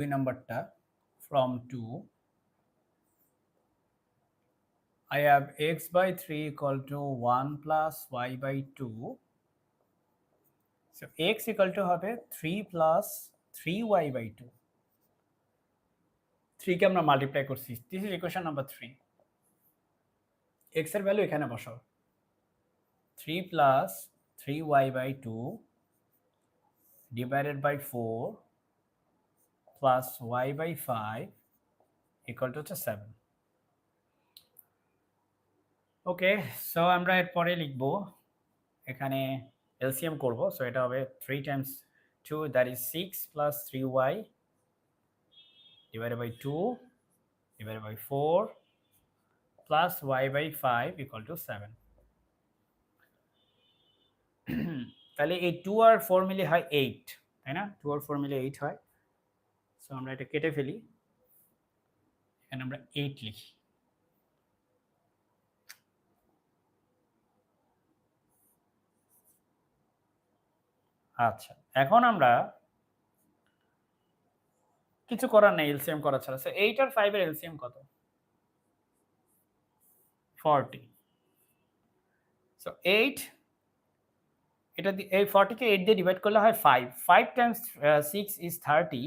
দুই নাম্বারটা from two I have x by 3 equal to 1 plus y by 2. So x equal to হবে 3 plus 3y by 2. 3 কে আমরা multiply করছি this is equation number 3 x এর value এখানে বসাও 3 plus 3y by 2 divided by 4 plus y by 5 equal to হচ্ছে 7 ওকে so আমরা এরপরে লিখব, এখানে এলসিএম করব সো এটা হবে three times two that is six plus three y divided by two divided by four plus y by five equal to seven তাহলে এই টু আর ফোর মিলে হয় এইট তাই না? টু আর ফোর মিলে এইট হয়। সো আমরা এটা কেটে ফেলি। এখানে আমরা এইট লিখি। আচ্ছা এখন আমরা কিছু করার নেই এলসিএম করা ছাড়া। সো এইট আর ফাইভ এর এলসিএম কত? ফর্টি সো এইট এটা এই ফর্টিকে এইট দিয়ে ডিভাইড করলে হয় five five times six is thirty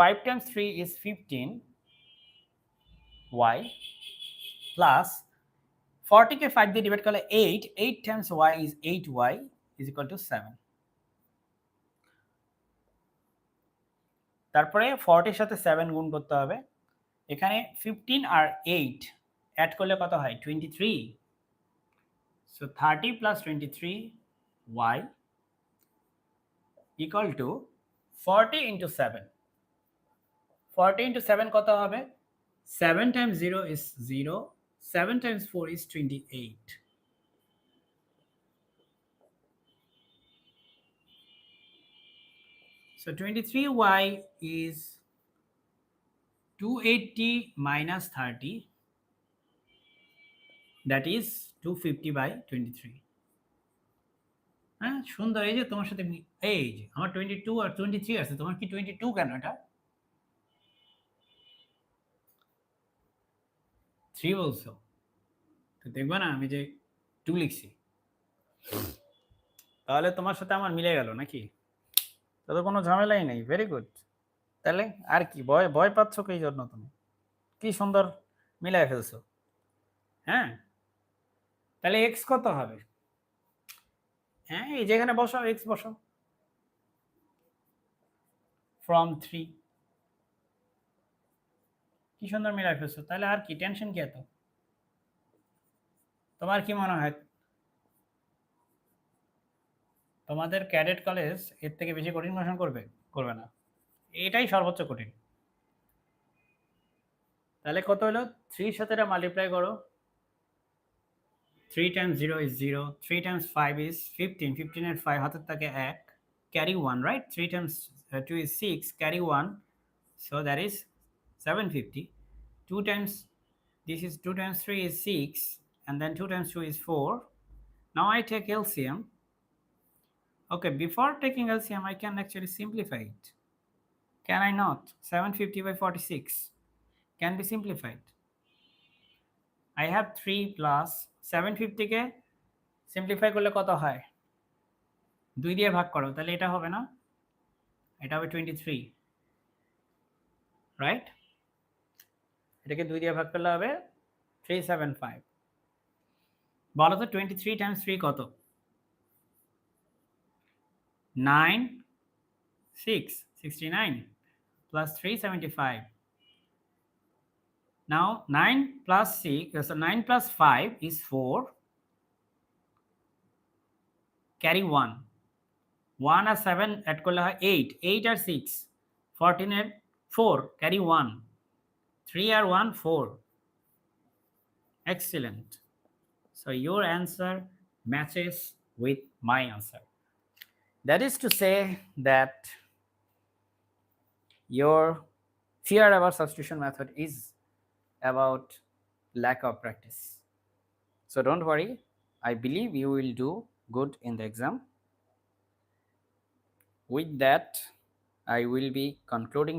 five times three is fifteen y plus ফর্টিকে five দিয়ে ডিভাইড করলে eight eight times y is eight y is equal to seven তারপরে ফর্টির সাথে সেভেন গুণ করতে হবে। এখানে ফিফটিন আর এইট অ্যাড করলে কত হয়? Twenty three so thirty plus twenty three y equal to forty into seven forty into seven কত হবে? Seven times zero is zero seven times four is twenty eight So 23y is 280 minus 30 that is 250 by 23 হ্যাঁ সুন্দর। এই যে তোমার সাথে এই যে আমার টোয়েন্টি টু আর টোয়েন্টি থ্রি আছে, তোমার কি টোয়েন্টি টু কেন এটা? থ্রি বলছো তো দেখবে না, আমি যে টু লিখছি। তাহলে তোমার সাথে আমার মিলে গেল নাকি? তাদের কোনো ঝামেলাই নেই ভেরি গুড তাহলে আর কি, ভয় ভয় পাচ্ছ কি জন্য তুমি? কি সুন্দর মিলাই ফেলছো? হ্যাঁ? তাহলে এক্স কত হবে? হ্যাঁ এই যেখানে বসাও এক্স বসাও। ফ্রম থ্রি কি সুন্দর মিলাই ফেলছো? তাহলে আর কি? টেনশন কি এত? তোমার কি মনে হয়? তোমাদের ক্যাডেট কলেজের থেকে বেশি কঠিন কোশ্চেন করবে? করবে না। এটাই সর্বোচ্চ কঠিন। তাহলে কত হলো? থ্রির সাথে এটা মাল্টিপ্লাই করো। Three times zero is zero three times five is fifteen fifteen ফিফটিনের five হাতের থাকে এক carry one right three times two is six carry one so that is seven fifty two times this is two times three is six and then two times two is four now I take LCM Okay, before taking LCM, I can actually simplify it. Can I not? 750 by 46 can be simplified. I have 3 plus 750 কে simplify করলে কত হয় দুই দিয়ে ভাগ করো তাহলে এটা হবে না এটা হবে টোয়েন্টি থ্রি রাইট এটাকে দুই দিয়ে ভাগ করলে হবে থ্রি সেভেন ফাইভ বলো তো টোয়েন্টি থ্রি টাইমস থ্রি কত? Nine 9 6 69 plus 375 now 9 plus 6 uh, so 9 plus 5 is 4 carry 1 1 আর 7 অ্যাড করলে হয় 8 8 আর 6 14 এর 4 carry 1 3 R 1 4 excellent. So your answer matches with my answer. That is to say that your fear about substitution method is about lack of practice. So don't worry. I believe you will do good in the exam. With that i will be concluding